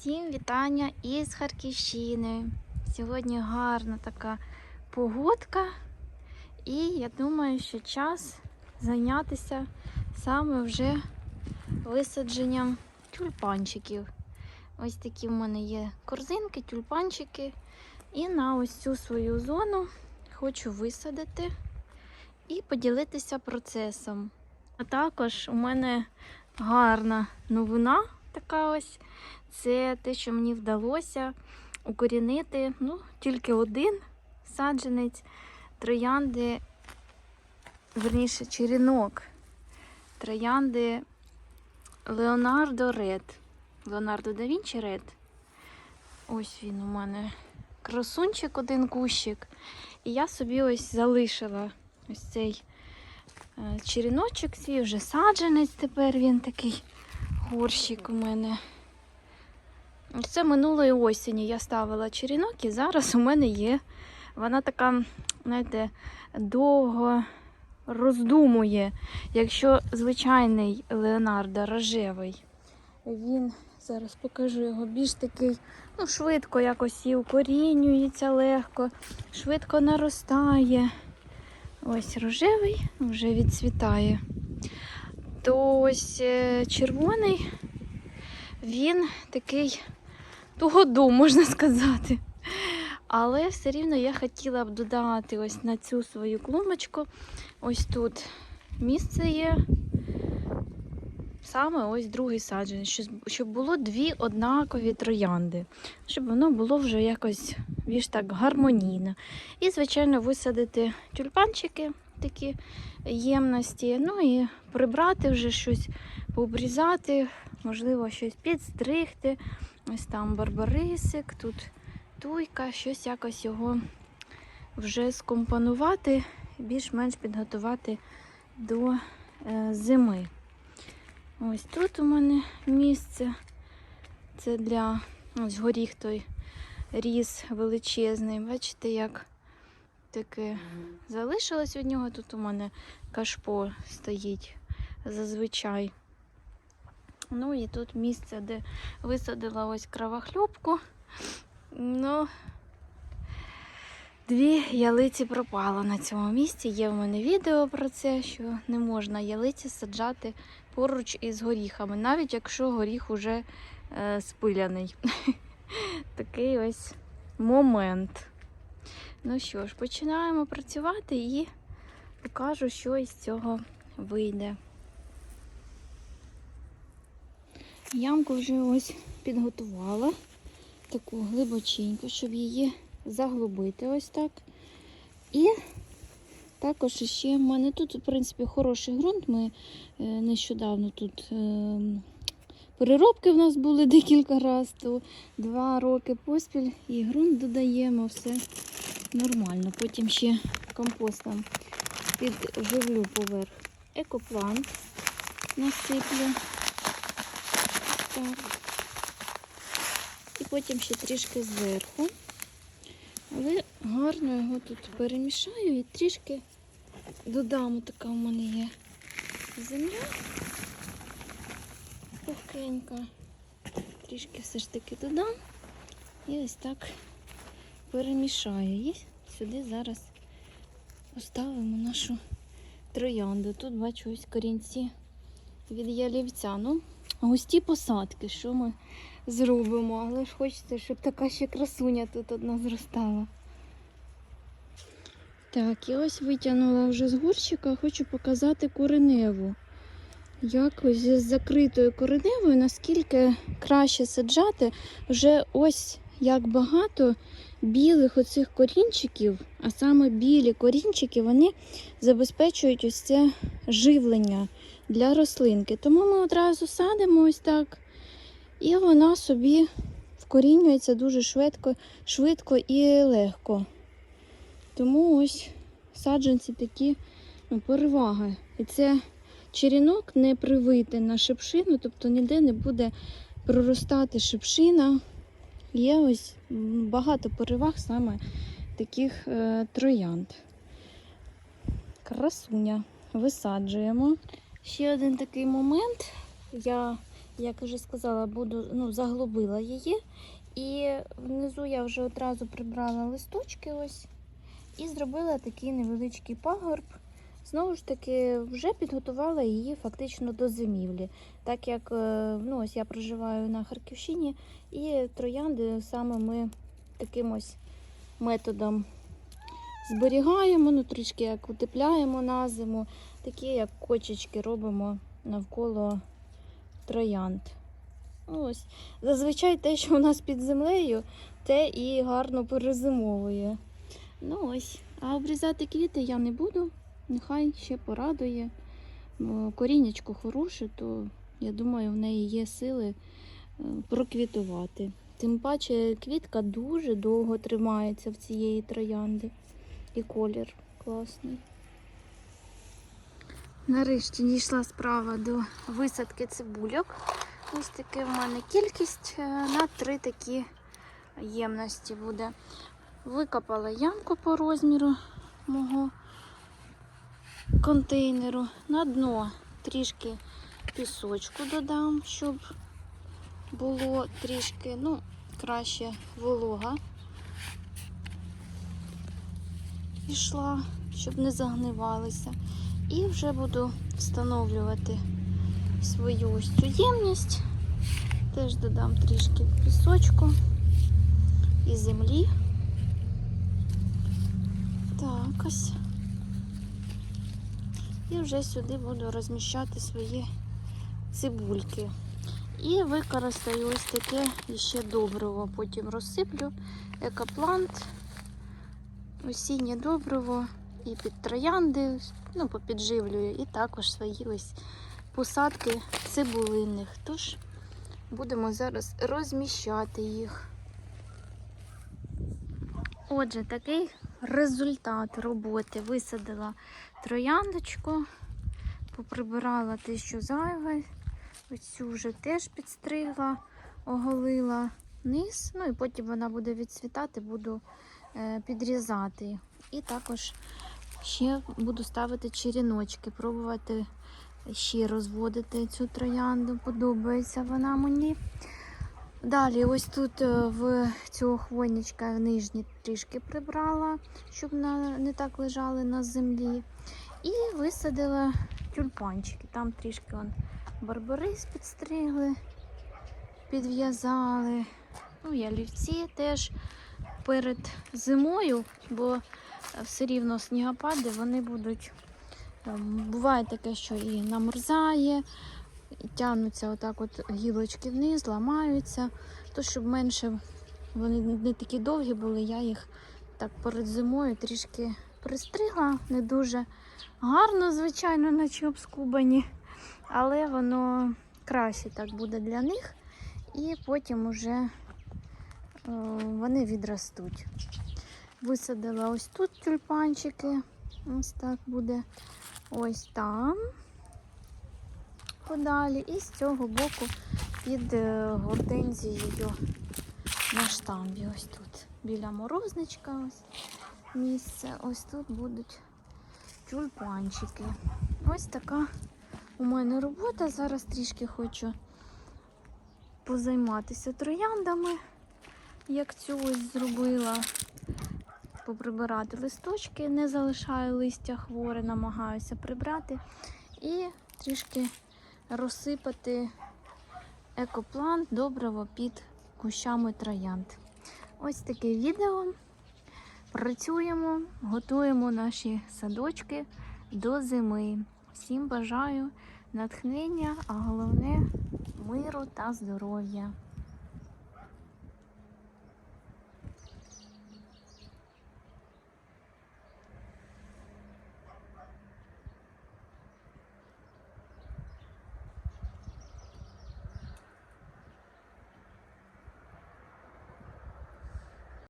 Всім вітання із Харківщини. Сьогодні гарна така погодка, і я думаю, що час зайнятися саме вже висадженням тюльпанчиків. Ось такі в мене є корзинки, тюльпанчики. І на ось цю свою зону хочу висадити і поділитися процесом. А також у мене гарна новина така ось. Це те, що мені вдалося укорінити ну, тільки один саджанець троянди, верніше, черенок троянди Леонардо Ред. Леонардо да Вінчі Ред. Ось він у мене красунчик, один кущик. І я собі ось залишила ось цей е, череночок, свій вже саджанець. Тепер він такий горщик у мене. Це минулої осені я ставила черенок, і зараз у мене є. Вона така, знаєте, довго роздумує. Якщо звичайний Леонардо рожевий, він, зараз покажу його, більш такий, ну, швидко якось і укорінюється легко, швидко наростає. Ось рожевий вже відцвітає. То ось е, червоний, він такий тугоду, можна сказати. Але все рівно я хотіла б додати ось на цю свою клумбочку. Ось тут місце є. Саме ось другий саджанець, щоб- щоб було дві однакові троянди, щоб воно було вже якось більш так гармонійно. І, звичайно, висадити тюльпанчики, такі ємності, ну і прибрати вже щось, пообрізати, можливо, щось підстригти. Ось там барбарисик, тут туйка, щось якось його вже скомпонувати, більш-менш підготувати до е, зими. Ось тут у мене місце. Це для ось горіх той ріс величезний. Бачите, як таке залишилось від нього. Тут у мене кашпо стоїть зазвичай. Ну і тут місце, де висадила ось кровохлюбку. Ну, дві ялиці пропало на цьому місці. Є в мене відео про це, що не можна ялиці саджати поруч із горіхами, навіть якщо горіх уже е, спиляний. Такий ось момент. Ну що ж, починаємо працювати і покажу, що із цього вийде. Ямку вже ось підготувала таку глибоченьку, щоб її заглубити ось так. І також ще в мене тут, в принципі, хороший ґрунт. Ми е, нещодавно тут е, переробки в нас були декілька разів, то два роки поспіль і ґрунт додаємо, все нормально. Потім ще компостом підживлю поверх екоплан насиплю. Так. І потім ще трішки зверху. Але гарно його тут перемішаю і трішки додам. Така у мене є земля пухкенька. Трішки все ж таки додам. І ось так перемішаю. І сюди зараз поставимо нашу троянду. Тут бачу ось корінці від ялівця. Ну, густі посадки, що ми зробимо, але ж хочеться, щоб така ще красуня тут одна зростала. Так, і ось витягнула вже з горщика, хочу показати кореневу. Як ось з закритою кореневою, наскільки краще саджати, вже ось як багато білих оцих корінчиків, а саме білі корінчики, вони забезпечують ось це живлення для рослинки. Тому ми одразу садимо ось так. І вона собі вкорінюється дуже швидко, швидко і легко. Тому ось саджанці такі ну, переваги. І це черенок не привитий на шипшину, тобто ніде не буде проростати шипшина. Є ось багато переваг саме таких е, троянд. Красуня. Висаджуємо. Ще один такий момент. Я як вже сказала, буду ну, заглубила її. І внизу я вже одразу прибрала листочки ось і зробила такий невеличкий пагорб. Знову ж таки, вже підготувала її фактично до зимівлі. Так як е, ну, ось я проживаю на Харківщині, і троянди саме ми таким ось методом зберігаємо, ну трішки як утепляємо на зиму, такі як кочечки робимо навколо троянд. Ну, Ось. Зазвичай те, що у нас під землею, те і гарно перезимовує. Ну ось. А обрізати квіти я не буду. Нехай ще порадує. Бо Коріннячко хороше, то я думаю, в неї є сили е, проквітувати. Тим паче квітка дуже довго тримається в цієї троянди. І колір класний. Нарешті дійшла справа до висадки цибульок. Ось таке в мене кількість е, на три такі ємності буде. Викопала ямку по розміру мого контейнеру. На дно трішки пісочку додам, щоб було трішки, ну, краще волога пішла, щоб не загнивалися. І вже буду встановлювати свою ось цю ємність. Теж додам трішки пісочку і землі. Так ось. І вже сюди буду розміщати свої цибульки. І використаю ось таке ще добриво. Потім розсиплю екоплант, осіннє добриво і під троянди, ну, попідживлюю, і також свої ось посадки цибулинних. Тож будемо зараз розміщати їх. Отже, такий результат роботи. Висадила трояндочку, поприбирала те, що зайве. Оцю вже теж підстригла, оголила низ, ну і потім вона буде відцвітати, буду е, підрізати. І також ще буду ставити черіночки, пробувати ще розводити цю троянду. Подобається вона мені. Далі, ось тут е, в цього хвойничка нижні трішки прибрала, щоб не так лежали на землі. І висадила тюльпанчики. Там трішки он барбарис підстригли, підв'язали. Ну, ялівці теж перед зимою, бо все рівно снігопади вони будуть. ем, Буває таке, що і намерзає, і тягнуться отак от гілочки вниз, ламаються. То, щоб менше вони не такі довгі були, я їх так перед зимою трішки пристригла. Не дуже гарно, звичайно, наче обскубані, але воно краще так буде для них. І потім уже е, вони відростуть. Висадила ось тут тюльпанчики. Ось так буде. Ось там подалі. І з цього боку під е, гортензією на штамбі. Ось тут. Біля морозничка ось місце. Ось тут будуть тюльпанчики. Ось така у мене робота. Зараз трішки хочу позайматися трояндами, як цю ось зробила. Поприбирати листочки, не залишаю листя хворе, намагаюся прибрати. І трішки розсипати екоплант добриво під кущами троянд. Ось таке відео. Працюємо, готуємо наші садочки до зими. Всім бажаю натхнення, а головне миру та здоров'я.